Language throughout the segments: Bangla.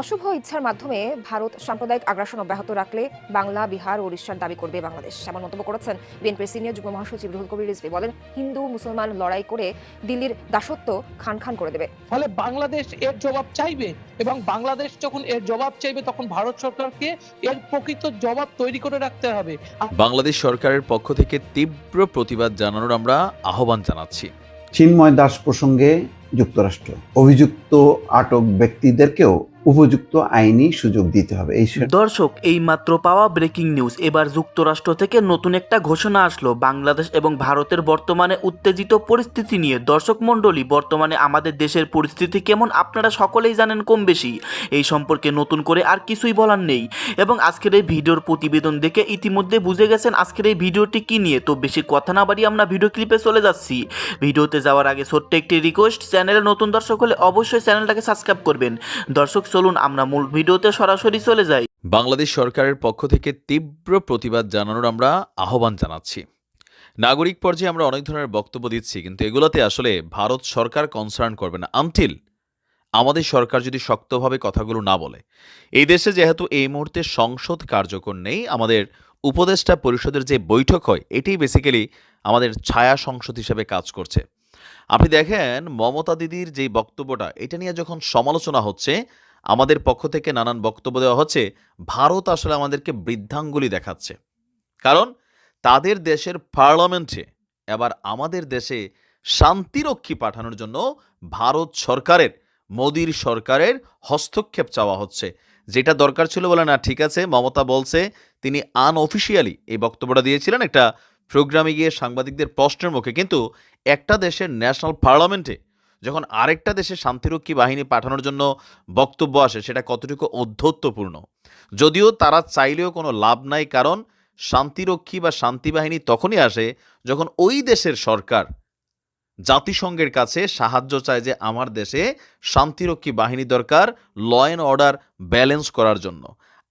অশুভ ইচ্ছার মাধ্যমে ভারত সাম্প্রদায়িক আগ্রাসন অব্যাহত রাখলে বাংলা বিহার ও উড়িষ্যার দাবি করবে বাংলাদেশ। এমন মন্তব্য করেছেন বিএনপির সিনিয়র যুগ্ম মহাসচিব রুহুল কবির রিজভী। বলেন হিন্দু মুসলমান লড়াই করে দিল্লির দাসত্ব খান খান করে দেবে। ফলে বাংলাদেশ এর জবাব চাইবে এবং বাংলাদেশ যখন এর জবাব চাইবে তখন ভারত সরকারকে এর প্রকৃত জবাব তৈরি করে রাখতে হবে। বাংলাদেশ সরকারের পক্ষ থেকে তীব্র প্রতিবাদ জানানোর আমরা আহ্বান জানাচ্ছি। চিন্ময় দাস প্রসঙ্গে যুক্তরাষ্ট্র। অভিযুক্ত আটক ব্যক্তিদেরকেও উপযুক্ত আইনি সুযোগ দিতে হবে। এই দর্শক এই মাত্র পাওয়া ব্রেকিং নিউজ। এবার যুক্তরাষ্ট্র থেকে নতুন একটা ঘোষণা আসলো। বাংলাদেশ এবং ভারতের বর্তমানে উত্তেজিত পরিস্থিতি নিয়ে। দর্শক মণ্ডলী, বর্তমানে আমাদের দেশের পরিস্থিতি কেমন আপনারা সকলেই জানেন কম বেশি। এই সম্পর্কে নতুন করে আর কিছুই বলার নেই। এবং আজকের এই ভিডিওর প্রতিবেদন দেখে ইতিমধ্যে বুঝে গেছেন আজকের এই ভিডিওটি কি নিয়ে। তো বেশি কথা না বাড়িয়ে আমরা ভিডিও ক্লিপে চলে যাচ্ছি। ভিডিওতে যাওয়ার আগে ছোট্ট একটি রিকোয়েস্ট চ্যানেলে নতুন দর্শক হলে অবশ্যই চ্যানেলটাকে সাবস্ক্রাইব করবেন। দর্শক চলুন আমরা মূল ভিডিওতে সরাসরি চলে যাই। বাংলাদেশ সরকারের পক্ষ থেকে তীব্র প্রতিবাদ জানানোর আমরা আহ্বান জানাচ্ছি। নাগরিক পর্যায়ে আমরা অনেক ধরনের বক্তব্য দিচ্ছি, কিন্তু এগুলোতে আসলে ভারত সরকার কনসার্ন করবে না। আনটিল আমাদের সরকার যদি শক্তভাবে কথাগুলো না বলে। এই দেশে যেহেতু এই মুহূর্তে সংসদ কার্যকর নেই, আমাদের উপদেষ্টা পরিষদের যে বৈঠক হয় এটি বেসিক্যালি আমাদের ছায়া সংসদ হিসেবে কাজ করছে। আপনি দেখেন মমতা দিদির যে বক্তব্যটা, এটা নিয়ে যখন সমালোচনা হচ্ছে আমাদের পক্ষ থেকে নানান বক্তব্য দেওয়া হচ্ছে। ভারত আসলে আমাদেরকে বৃদ্ধাঙ্গুলি দেখাচ্ছে। কারণ তাদের দেশের পার্লামেন্টে, এবার আমাদের দেশে শান্তিরক্ষী পাঠানোর জন্য ভারত সরকারের, মোদির সরকারের হস্তক্ষেপ চাওয়া হচ্ছে। যেটা দরকার ছিল বলে না, ঠিক আছে, মমতা বলছে, তিনি আনঅফিসিয়ালি এই বক্তব্যটা দিয়েছিলেন একটা প্রোগ্রামে গিয়ে সাংবাদিকদের প্রশ্নের মুখে। কিন্তু একটা দেশের ন্যাশনাল পার্লামেন্টে যখন আরেকটা দেশে শান্তিরক্ষী বাহিনী পাঠানোর জন্য বক্তব্য আসে, সেটা কতটুকু অধ্যত্বপূর্ণ যদিও তারা চাইলেও কোনো লাভ নাই, কারণ শান্তিরক্ষী বা শান্তি বাহিনী তখনই আসে যখন ওই দেশের সরকার জাতিসংঘের কাছে সাহায্য চায় যে আমার দেশে শান্তিরক্ষী বাহিনী দরকার ল অ্যান্ড অর্ডার ব্যালেন্স করার জন্য।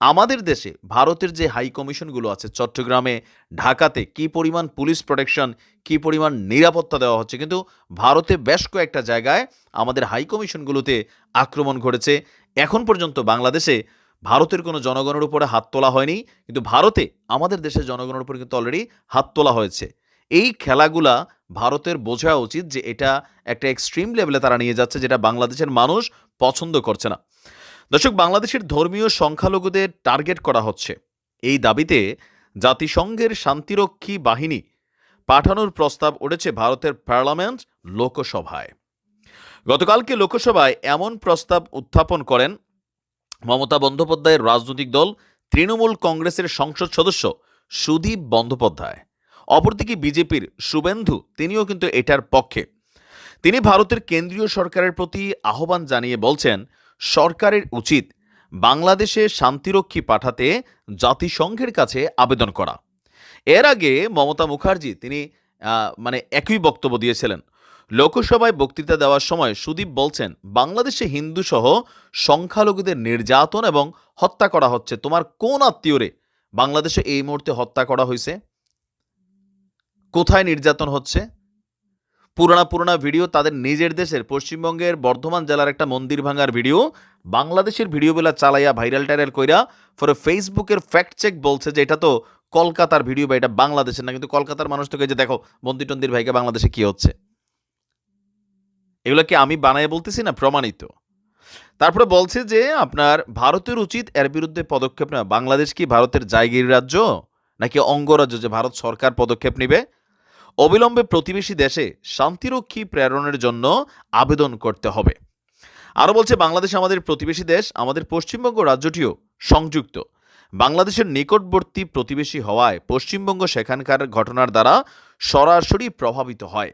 আমাদের দেশে ভারতের যে হাই কমিশনগুলো আছে, চট্টগ্রামে, ঢাকাতে কি পরিমাণ পুলিশ প্রোটেকশন, কি পরিমাণ নিরাপত্তা দেওয়া হচ্ছে, কিন্তু ভারতে বেশ কয়েকটা জায়গায় আমাদের হাই কমিশনগুলোতে আক্রমণ ঘটেছে। এখন পর্যন্ত বাংলাদেশে ভারতের কোনো জনগণের উপরে হাত তোলা হয়নি, কিন্তু ভারতে, আমাদের দেশের জনগণের উপরে কিন্তু অলরেডি হাত তোলা হয়েছে। এই খেলাগুলা ভারতের বোঝা উচিত যে এটা একটা এক্সট্রিম লেভেলে তারা নিয়ে যাচ্ছে, যেটা বাংলাদেশের মানুষ পছন্দ করছে না। দর্শক, বাংলাদেশের ধর্মীয় সংখ্যালঘুদের টার্গেট করা হচ্ছে। এই দাবিতে জাতিসংঘের শান্তিরক্ষী বাহিনী পাঠানোর প্রস্তাব উঠেছে ভারতের পার্লামেন্ট লোকসভায়। গতকালকে লোকসভায় এমন প্রস্তাব উত্থাপন করেন মমতা বন্দ্যোপাধ্যায়ের রাজনৈতিক দল, তৃণমূল কংগ্রেসের সংসদ সদস্য সুদীপ বন্দ্যোপাধ্যায়। অপরদিকে বিজেপির শুভেন্দু, তিনিও কিন্তু এটার পক্ষে। তিনি ভারতের কেন্দ্রীয় সরকারের প্রতি আহ্বান জানিয়ে বলছেন সরকারের উচিত বাংলাদেশে শান্তিরক্ষী পাঠাতে জাতিসংঘের কাছে আবেদন করা। এর আগে মমতা মুখার্জি তিনি মানে একই বক্তব্য দিয়েছিলেন। লোকসভায় বক্তৃতা দেওয়ার সময় সুদীপ বলছেন, বাংলাদেশে হিন্দু সহ সংখ্যালঘুদের নির্যাতন এবং হত্যা করা হচ্ছে। তোমার কোন আত্মীয়রে বাংলাদেশে এই মুহূর্তে হত্যা করা হয়েছে কোথায় নির্যাতন হচ্ছে? পুরানা পুরানা ভিডিও তাদের নিজের দেশের পশ্চিমবঙ্গের বর্ধমান জেলার একটা মন্দির ভাঙার ভিডিও। বাংলাদেশের ভিডিওগুলা চালাইয়া ভাইরাল টাইরাল কইরা পরে ফেসবুকের ফ্যাক্ট চেক বলছে যে এটা তো কলকাতার ভিডিও বা এটা বাংলাদেশের না, কিন্তু কলকাতার মানুষ তোকে যে দেখো, মন্দির টন্দির ভাইকে বাংলাদেশে কি হচ্ছে? এগুলো কি আমি বানায় বলতেছি না প্রমাণিত? তারপরে বলছে যে আপনার ভারতের উচিত এর বিরুদ্ধে পদক্ষেপ নেওয়া। বাংলাদেশ কি ভারতের জায়গির রাজ্য? নাকি অঙ্গরাজ্য যে ভারত সরকার পদক্ষেপ নেবে? অবিলম্বে প্রতিবেশী দেশে শান্তিরক্ষী প্রেরণের জন্য আবেদন করতে হবে। আরও বলছে, বাংলাদেশ আমাদের প্রতিবেশী দেশ, আমাদের পশ্চিমবঙ্গ রাজ্যটিও সংযুক্ত। বাংলাদেশের নিকটবর্তী প্রতিবেশী হওয়ায় পশ্চিমবঙ্গ সেখানকার ঘটনার দ্বারা সরাসরি প্রভাবিত হয়।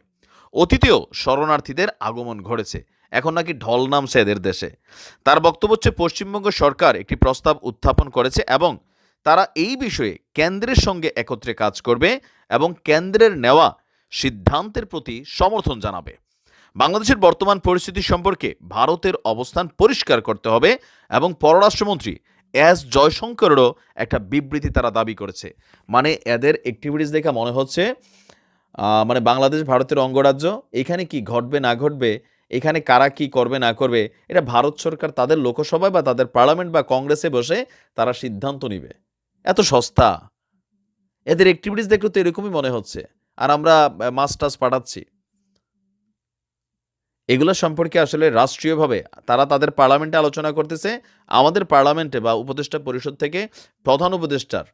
অতীতেও শরণার্থীদের আগমন ঘটেছে। এখন নাকি ঢল নামছে এদের দেশে। তার বক্তব্য হচ্ছে, পশ্চিমবঙ্গ সরকার একটি প্রস্তাব উত্থাপন করেছে এবং তারা এই বিষয়ে কেন্দ্রের সঙ্গে একত্রে কাজ করবে এবং কেন্দ্রের নেওয়া সিদ্ধান্তের প্রতি সমর্থন জানাবে। বাংলাদেশের বর্তমান পরিস্থিতি সম্পর্কে ভারতের অবস্থান পরিষ্কার করতে হবে এবং পররাষ্ট্রমন্ত্রী এস জয়শঙ্করেরও একটা বিবৃতি তারা দাবি করেছে। মানে এদের অ্যাক্টিভিটিস দেখে মনে হচ্ছে মানে বাংলাদেশ ভারতের অঙ্গরাজ্য, এখানে কি ঘটবে না ঘটবে, এখানে কারা কি করবে না করবে, এটা ভারত সরকার তাদের লোকসভায় বা তাদের পার্লামেন্ট বা কংগ্রেসে বসে তারা সিদ্ধান্ত নিবে। এত সস্তা। এদের অ্যাক্টিভিটিস দেখলে তো এরকমই মনে হচ্ছে। আর আমরা টাছ পাঠাচ্ছি। এগুলো সম্পর্কে আসলে রাষ্ট্রীয়ভাবে তারা তাদের পার্লামেন্টে আলোচনা করতেছে। আমাদের পার্লামেন্টে বা উপদেষ্টা পরিষদ থেকে প্রধান উপদেষ্টার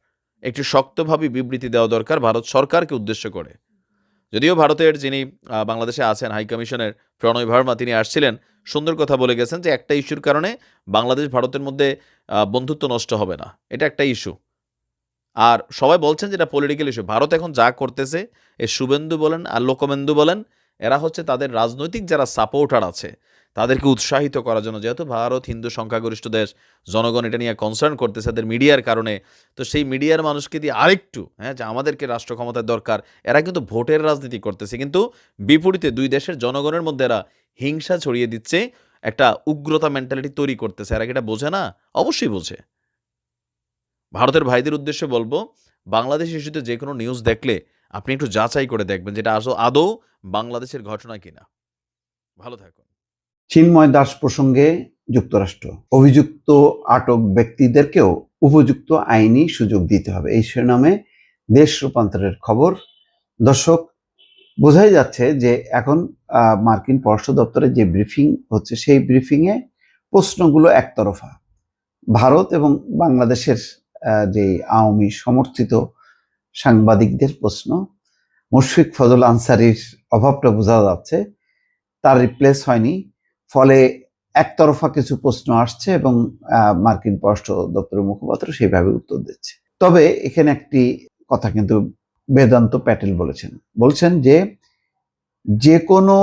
একটি শক্তভাবে বিবৃতি দেওয়া দরকার ভারত সরকারকে উদ্দেশ্য করে। যদিও ভারতের যিনি বাংলাদেশে আছেন, হাই কমিশনের প্রণয় ভার্মা, তিনি আসছিলেন, সুন্দর কথা বলে গেছেন যে একটা ইস্যুর কারণে বাংলাদেশ ভারতের মধ্যে বন্ধুত্ব নষ্ট হবে না। এটা একটা ইস্যু। আর সবাই বলছেন যেটা পলিটিক্যাল ইস্যু ভারত এখন যা করতেছে, এ শুভেন্দু বলেন আর লোকমেন্দু বলেন, এরা হচ্ছে তাদের রাজনৈতিক যারা সাপোর্টার আছে, তাদেরকে উৎসাহিত করার জন্য। যেহেতু ভারত হিন্দু সংখ্যাগরিষ্ঠ দেশ, জনগণ এটা নিয়ে কনসার্ন করতেছে তাদের মিডিয়ার কারণে, তো সেই মিডিয়ার মানুষকে দিয়ে আরেকটু হ্যাঁ যে আমাদেরকে রাষ্ট্র ক্ষমতার দরকার, এরা কিন্তু ভোটের রাজনীতি করতেছে। কিন্তু বিপরীতে দুই দেশের জনগণের মধ্যে এরা হিংসা ছড়িয়ে দিচ্ছে, একটা উগ্রতা মেন্টালিটি তৈরি করতেছে। এরা কি এটা বোঝে না? অবশ্যই বোঝে। ভারতের ভাইদের উদ্দেশ্যে বলব, বাংলাদেশ ইস্যুতে যে কোনো নিউজ দেখলে আপনি একটু যাচাই করে দেখবেন যেটা আসো আদৌ বাংলাদেশের ঘটনা কিনা। ভালো থাকুন। চিন্ময় দাস প্রসঙ্গে যুক্তরাষ্ট্র। অভিযুক্ত আটক ব্যক্তিদেরকেও উপযুক্ত আইনি সুযোগ দিতে হবে। এই শিরোনামে দেশ রূপান্তরের খবর। দর্শক, বোঝাই যাচ্ছে যে এখন মার্কিন পররাষ্ট্র দপ্তরের যে ব্রিফিং হচ্ছে, সেই ব্রিফিংয়ে প্রশ্নগুলো একতরফা। ভারত এবং বাংলাদেশের যে আওয়ামী সমর্থিত সাংবাদিকদের প্রশ্ন, মুশফিক ফজল আনসারির অভাবটা বোঝা যাচ্ছে, তার রিপ্লেস হয়নি, ফলে একতরফা কিছু প্রশ্ন আসছে এবং মার্কিন পররাষ্ট্র দপ্তরের মুখপাত্র সেইভাবে উত্তর দিচ্ছে। তবে এখানে একটি কথা কিন্তু বেদান্ত প্যাটেল বলেছেন। বলছেন যে যে কোনো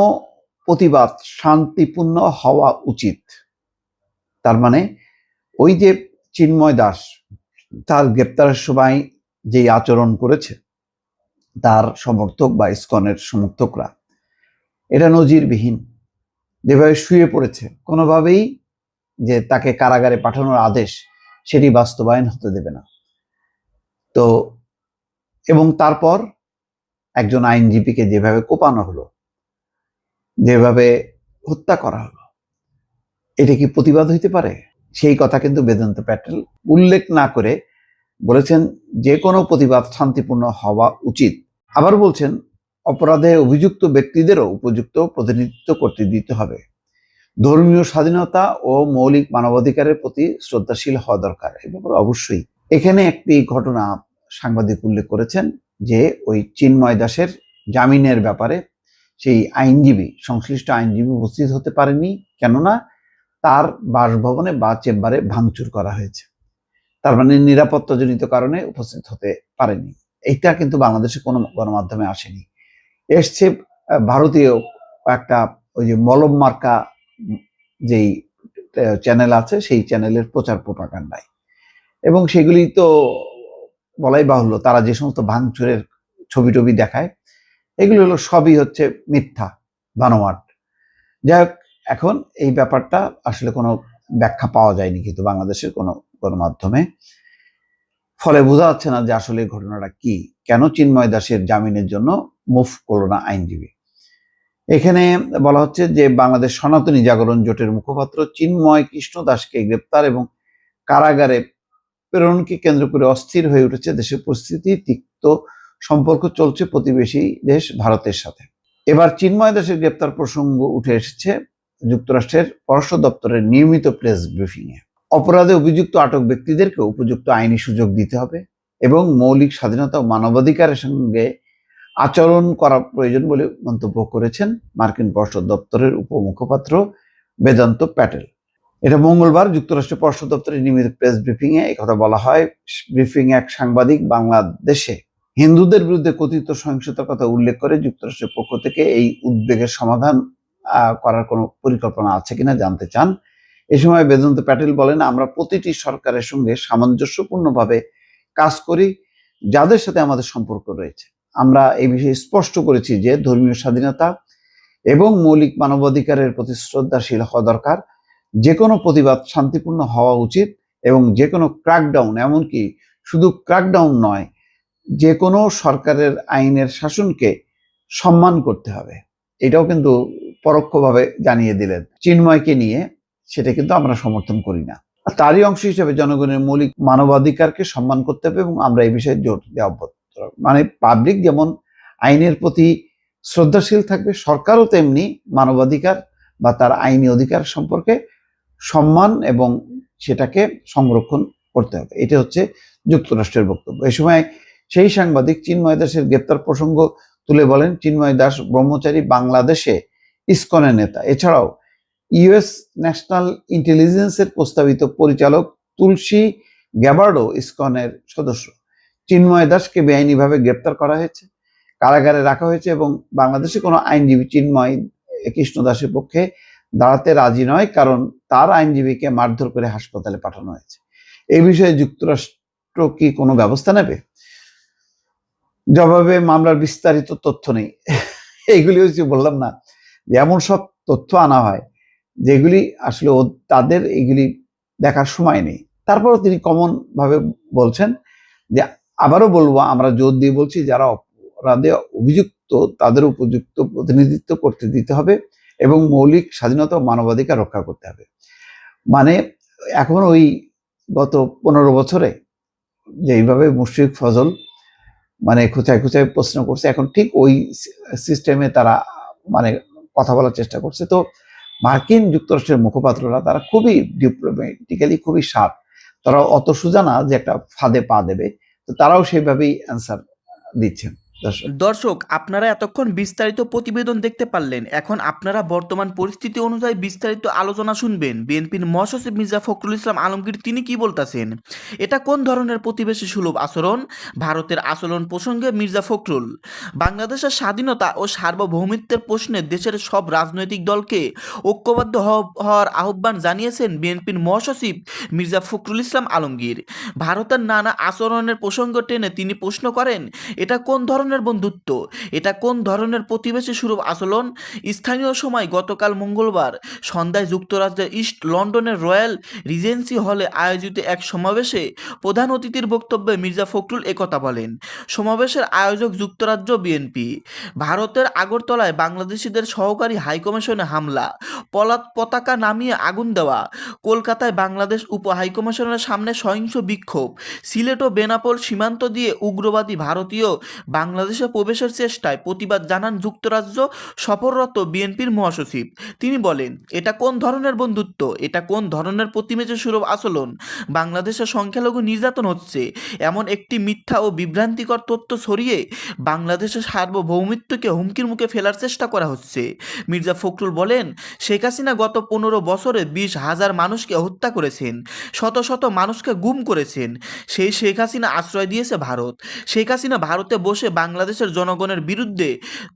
প্রতিবাদ শান্তিপূর্ণ হওয়া উচিত। তার মানে ওই যে চিন্ময় দাস তার গ্রেপ্তারের সময় যেই আচরণ করেছে, তার সমর্থক বা ইসকনের সমর্থকরা এটা নজিরবিহীন। যেভাবে শুয়ে পড়েছে, কোনোভাবেই যে তাকে কারাগারে পাঠানোর আদেশ সেটি বাস্তবায়ন হতে দেবে না। তো, এবং তারপর একজন আইনজীবীকে যেভাবে কোপানো হলো, যেভাবে হত্যা করা হলো, এটা কি প্রতিবাদ হইতে পারে? সেই কথা কিন্তু বেদান্ত প্যাটেল উল্লেখ না করে বলেছেন, যে কোনো প্রতিবাদ শান্তিপূর্ণ হওয়া উচিত। আবার বলছেন, অপরাধে অভিযুক্ত ব্যক্তিদেরও উপযুক্ত প্রতিনিধিত্ব করতে দিতে হবে। ধর্মীয় স্বাধীনতা ও মৌলিক মানবাধিকারের প্রতি শ্রদ্ধাশীল হওয়া দরকার এই ব্যাপারে অবশ্যই। এখানে একটি ঘটনা সাংবাদিক উল্লেখ করেছেন, যে ওই চিন্ময় দাসের জামিনের ব্যাপারে সেই আইনজীবী, সংশ্লিষ্ট আইনজীবী উপস্থিত হতে পারেনি কেননা তার বাসভবনে বা চেম্বারে ভাঙচুর করা হয়েছে। তার মানে নিরাপত্তাজনিত কারণে উপস্থিত হতে পারেনি। এইটা কিন্তু বাংলাদেশে কোনো গণমাধ্যমে আসেনি। এসছে ভারতীয় একটা ওই যে মলম মার্কা যেই চ্যানেল আছে, সেই চ্যানেলের প্রচার প্রপাগান্ডায়। এবং সেগুলি তো বলাই বাহুল্য, তারা যে সমস্ত ভাঙচুরের ছবি টবি দেখায়, এগুলো হলো সবই হচ্ছে মিথ্যা, বানোয়াট। যাই হোক এখন এই ব্যাপারটা আসলে কোনো ব্যাখ্যা পাওয়া যায়নি কিন্তু বাংলাদেশের কোনো গণমাধ্যমে। ফলে বোঝা যাচ্ছে না যে আসলে ঘটনাটা কি। কেন চিন্ময় দাসের জামিনের জন্য মুফ করল না আইনজীবী? এখানে বলা হচ্ছে যে বাংলাদেশ সনাতনী জাগরণ জোটের মুখপাত্র চিন্ময় কৃষ্ণ দাসকে গ্রেপ্তার এবং কারাগারে প্রেরণকে কেন্দ্র করে অস্থির হয়ে উঠেছে দেশের পরিস্থিতি, তিক্ত সম্পর্ক চলছে প্রতিবেশী দেশ ভারতের সাথে। এবার চিন্ময় দাসের গ্রেপ্তার প্রসঙ্গ উঠে এসেছে। যুক্তরাষ্ট্রের পররাষ্ট্র দপ্তরের নিয়মিত প্রেস ব্রিফিংয়ে। অপরাধে অভিযুক্ত আটক ব্যক্তিদেরকে উপযুক্ত আইনি সুযোগ দিতে হবে এবং মৌলিক স্বাধীনতা ও মানবাধিকারের সঙ্গে আচরণ করা প্রয়োজন বলে মন্তব্য করেছেন মার্কিন পররাষ্ট্র দপ্তরের উপমুখপাত্র বেদান্ত প্যাটেল। এটা মঙ্গলবার যুক্তরাষ্ট্রের পররাষ্ট্র দপ্তরের নিয়মিত প্রেস ব্রিফিং এ কথা বলা হয়। ব্রিফিং এক সাংবাদিক বাংলাদেশে হিন্দুদের বিরুদ্ধে কথিত সহিংসতার কথা উল্লেখ করে যুক্তরাষ্ট্রের পক্ষ থেকে এই উদ্বেগের সমাধান করার কোনো পরিকল্পনা আছে কিনা জানতে চান। এ সময় বেদান্ত প্যাটেল বলেন, আমরা প্রতিটি সরকারের সঙ্গে সামঞ্জস্যপূর্ণভাবে কাজ করি, যাদের সাথে আমাদের সম্পর্ক রয়েছে। আমরা এই বিষয়ে স্পষ্ট করেছি যে ধর্মীয় স্বাধীনতা এবং মৌলিক মানবাধিকারের প্রতি শ্রদ্ধাশীল হওয়া দরকার। যে কোনো প্রতিবাদ শান্তিপূর্ণ হওয়া উচিত এবং যে কোনো ক্র্যাকডাউন, এমনকি শুধু ক্র্যাকডাউন নয় যে কোনো সরকারের আইনের শাসনকে সম্মান করতে হবে। এটাও কিন্তু পরোক্ষভাবে জানিয়ে দিলেন। চিন্ময়কে নিয়ে সেটা কিন্তু আমরা সমর্থন করি না। তারই অংশ হিসেবে জনগণের মৌলিক মানবাধিকারকে সম্মান করতে হবে এবং আমরা এই বিষয়ে জোর দেওয়া মানে পাবলিক যেমন আইনের প্রতি শ্রদ্ধাশীল থাকবে, সরকারও তেমনি মানবাধিকার বা তার আইনি অধিকার সম্পর্কে সম্মান এবং সেটাকে সংরক্ষণ করতে হবে। এটা হচ্ছে যুক্তরাষ্ট্রের বক্তব্য। এই সময় সেই সাংবাদিক চিন্ময় দাসের গ্রেপ্তার প্রসঙ্গ তুলে বলেন, চিন্ময় দাস ব্রহ্মচারী বাংলাদেশে ইসকনের নেতা। এছাড়াও ইউএস ন্যাশনাল ইন্টেলিজেন্সের প্রস্তাবিত পরিচালক তুলসী গ্যাবার্ডো ইসকনের সদস্য। চিন্ময় দাসকে বেআইনিভাবে গ্রেপ্তার করা হয়েছে, কারাগারে রাখা হয়েছে এবং বাংলাদেশে কোনো আইনজীবী চিন্ময় কৃষ্ণ দাসের পক্ষে দাঁড়াতে রাজি নয়, কারণ তার আইনজীবীকে মারধর করে হাসপাতালে পাঠানো হয়েছে। এই বিষয়ে যুক্তরাষ্ট্র কি কোনো ব্যবস্থা নেবে? জবাবে মামলার বিস্তারিত তথ্য নেই। এইগুলি হচ্ছে বললাম না যে এমন সব তথ্য আনা হয় যেগুলি আসলে তাদের এগুলি দেখার সময় নেই। তারপরও তিনি কমন ভাবে বলছেন যে, আবারও বলব, আমরা জোর দিয়ে বলছি যারা অপরাধে অভিযুক্ত তাদের উপযুক্ত প্রতিনিধিত্ব করতে দিতে হবে এবং মৌলিক স্বাধীনতা ও মানবাধিকার রক্ষা করতে হবে। মানে এখন ওই গত পনেরো বছরে যেইভাবে মুশফিক ফজল মানে খুচায় খুচায় প্রশ্ন করছে, এখন ঠিক ওই সিস্টেমে তারা মানে কথা বলার চেষ্টা করছে। তো মার্কিন যুক্তরাষ্ট্রের মুখপাত্ররা তারা খুবই ডিপ্লোম্যাটিক্যালি খুবই সাপ তারা অত সোজা না যে একটা ফাঁদে পা দেবে। তো তারাও সেইভাবেই অ্যান্সার দিচ্ছেন। দর্শক। আপনারা এতক্ষণ বিস্তারিত প্রতিবেদন দেখতে পারলেন। এখন আপনারা বর্তমান পরিস্থিতি অনুযায়ী বিস্তারিত আলোচনা শুনবেন। বিএনপির মহাসচিব মির্জা ফখরুল ইসলাম আলমগীর, তিনি কি বলতেছেন? এটা কোন ধরনের প্রতিবেশী সুলভ আচরণ? ভারতের আচরণ প্রসঙ্গে মির্জা ফখরুল, বাংলাদেশের স্বাধীনতা ও সার্বভৌমিত্বের প্রশ্নে দেশের সব রাজনৈতিক দলকে ঐক্যবদ্ধ হওয়া- হওয়ার আহ্বান জানিয়েছেন বিএনপির মহাসচিব মির্জা ফখরুল ইসলাম আলমগীর। ভারতের নানা আচরণের প্রসঙ্গ টেনে তিনি প্রশ্ন করেন, এটা কোন ধরনের বন্ধুত্ব? এটা কোন ধরনের প্রতিবেশী সুরূপ আচরণ? স্থানীয় সময় গতকাল মঙ্গলবার সন্ধ্যায় যুক্তরাজ্যের ইস্ট লন্ডনের রয়্যাল রিজেন্সি হলে আয়োজিত এক সমাবেশে প্রধান অতিথির বক্তব্যে মির্জা ফখরুল একথা বলেন। সমাবেশের আয়োজক যুক্তরাজ্য বিএনপি। ভারতের আগরতলায় বাংলাদেশিদের সহকারী হাইকমিশনে হামলা। পলাত পতাকা নামিয়ে আগুন দেওয়া। কলকাতায় বাংলাদেশ উপ হাইকমিশনের সামনে সহিংস বিক্ষোভ। সিলেট ও বেনাপোল সীমান্ত দিয়ে উগ্রবাদী ভারতীয় বাংলাদেশে প্রবেশের চেষ্টায় প্রতিবাদ জানান যুক্তরাজ্য সফররত বিএনপির মহাসচিব। তিনি বলেন, এটা কোন ধরনের বন্ধুত্ব? এটা কোন ধরনের প্রতিবেশী সুলভ আচরণ? বাংলাদেশে সংখ্যালঘু নির্যাতন হচ্ছে। এমন একটি মিথ্যা ও বিভ্রান্তিকর তথ্য ছড়িয়ে বাংলাদেশের সার্বভৌমিত্বকে হুমকির মুখে ফেলার চেষ্টা করা হচ্ছে। মির্জা ফখরুল বলেন, শেখ হাসিনা গত পনেরো বছরে বিশ হাজার মানুষকে হত্যা করেছেন, শত শত মানুষকে গুম করেছেন। সেই শেখ হাসিনা আশ্রয় দিয়েছে ভারত। শেখ হাসিনা ভারতে বসে বাংলাদেশের জনগণের বিরুদ্ধে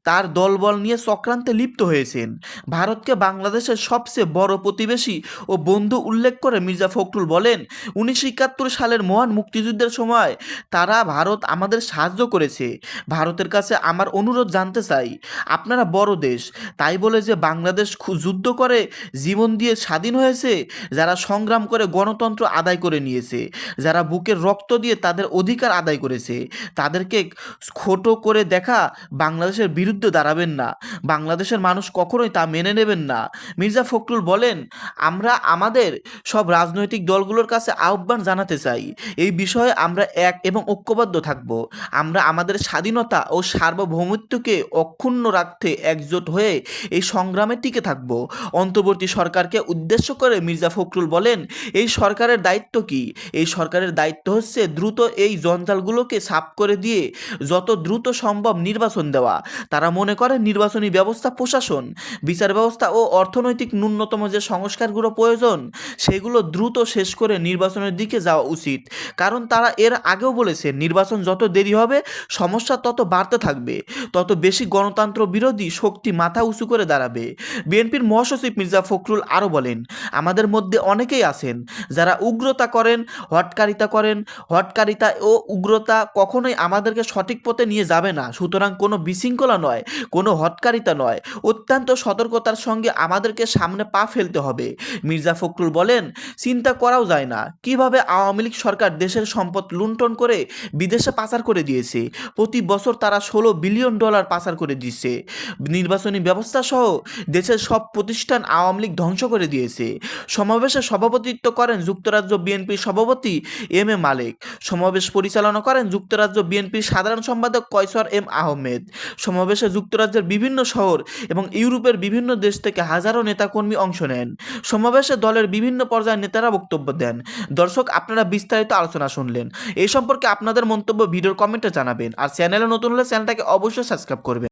তার দলবল নিয়ে চক্রান্তে লিপ্ত হয়েছেন। ভারতকে বাংলাদেশের সবচেয়ে বড় প্রতিবেশী ও বন্ধু উল্লেখ করে মির্জা ফখরুল বলেন, উনিশশো একাত্তর সালের মহান মুক্তিযুদ্ধের সময় তারা ভারত আমাদের সাহায্য করেছে। ভারতের কাছে আমার অনুরোধ জানতে চাই, আপনারা বড় দেশ, তাই বলে যে বাংলাদেশ যুদ্ধ করে জীবন দিয়ে স্বাধীন হয়েছে, যারা সংগ্রাম করে গণতন্ত্র আদায় করে নিয়েছে, যারা বুকের রক্ত দিয়ে তাদের অধিকার আদায় করেছে, তাদেরকে খোটো করে দেখা বাংলাদেশের বিরুদ্ধে দাঁড়াবেন না। বাংলাদেশের মানুষ কখনোই তা মেনে নেবেন না। মির্জা ফখরুল বলেন, আমরা আমাদের সব রাজনৈতিক দলগুলোর কাছে আহ্বান জানাতে চাই। এই বিষয়ে আমরা এক এবং ঐক্যবদ্ধ থাকব। আমরা আমাদের স্বাধীনতা ও সার্বভৌমত্বকে অক্ষুণ্ণ রাখতে একজোট হয়ে এই সংগ্রামে টিকে থাকব। অন্তর্বর্তী সরকারকে উদ্দেশ্য করে মির্জা ফখরুল বলেন, এই সরকারের দায়িত্ব কি? এই সরকারের দায়িত্ব হচ্ছে দ্রুত এই জঞ্জালগুলোকে সাফ করে দিয়ে যত দ্রুত সম্ভব নির্বাচন দেওয়া। তারা মনে করে নির্বাচনী ব্যবস্থা প্রশাসন, বিচার ব্যবস্থা ও অর্থনৈতিক ন্যূনতম যে সংস্কারগুলো প্রয়োজন, সেগুলো দ্রুত শেষ করে নির্বাচনের দিকে যাওয়া উচিত। কারণ তারা এর আগেও বলেছে, নির্বাচন যত দেরি হবে, সমস্যা তত বাড়তে থাকবে। তত বেশি গণতন্ত্র বিরোধী শক্তি মাথা উঁচু করে দাঁড়াবে। বিএনপির মহাসচিব মির্জা ফখরুল আরও বলেন, আমাদের মধ্যে অনেকেই আছেন যারা উগ্রতা করেন, হটকারিতা করেন। হটকারিতা ও উগ্রতা কখনোই আমাদেরকে সঠিক পথে নিয়ে নিয়ে যাবে না। সুতরাং কোনো বিশৃঙ্খলা নয়, কোনো হটকারিতা নয়। অত্যন্ত সতর্কতার সঙ্গে আমাদেরকে সামনে পা ফেলতে হবে। মির্জা ফখরুল বলেন, চিন্তা করাও যায় না। কীভাবে আওয়ামী লীগ সরকার দেশের সম্পদ লুণ্ঠন করে বিদেশে পাচার করে দিয়েছে? প্রতি বছর তারা ষোলো বিলিয়ন ডলার পাচার করে দিচ্ছে। নির্বাচনী ব্যবস্থা সহ দেশের সব প্রতিষ্ঠান আওয়ামী লীগ ধ্বংস করে দিয়েছে। সমাবেশে সভাপতিত্ব করেন যুক্তরাজ্য বিএনপির সভাপতি এম এ মালিক। সমাবেশ পরিচালনা করেন যুক্তরাজ্য বিএনপির সাধারণ সম্পাদক কয়সর এম আহমেদ। সমাবেশে যুক্তরাজ্যের বিভিন্ন শহর এবং ইউরোপের বিভিন্ন দেশ থেকে হাজারো নেতাকর্মী অংশ নেন। সমাবেশে দলের বিভিন্ন পর্যায়ের নেতারা বক্তব্য দেন। দর্শক, আপনারা বিস্তারিত আলোচনা শুনলেন। এই সম্পর্কে আপনাদের মন্তব্য ভিডিওর কমেন্টে জানাবেন। আর চ্যানেলে নতুন হলে চ্যানেলটাকে অবশ্যই সাবস্ক্রাইব করবেন।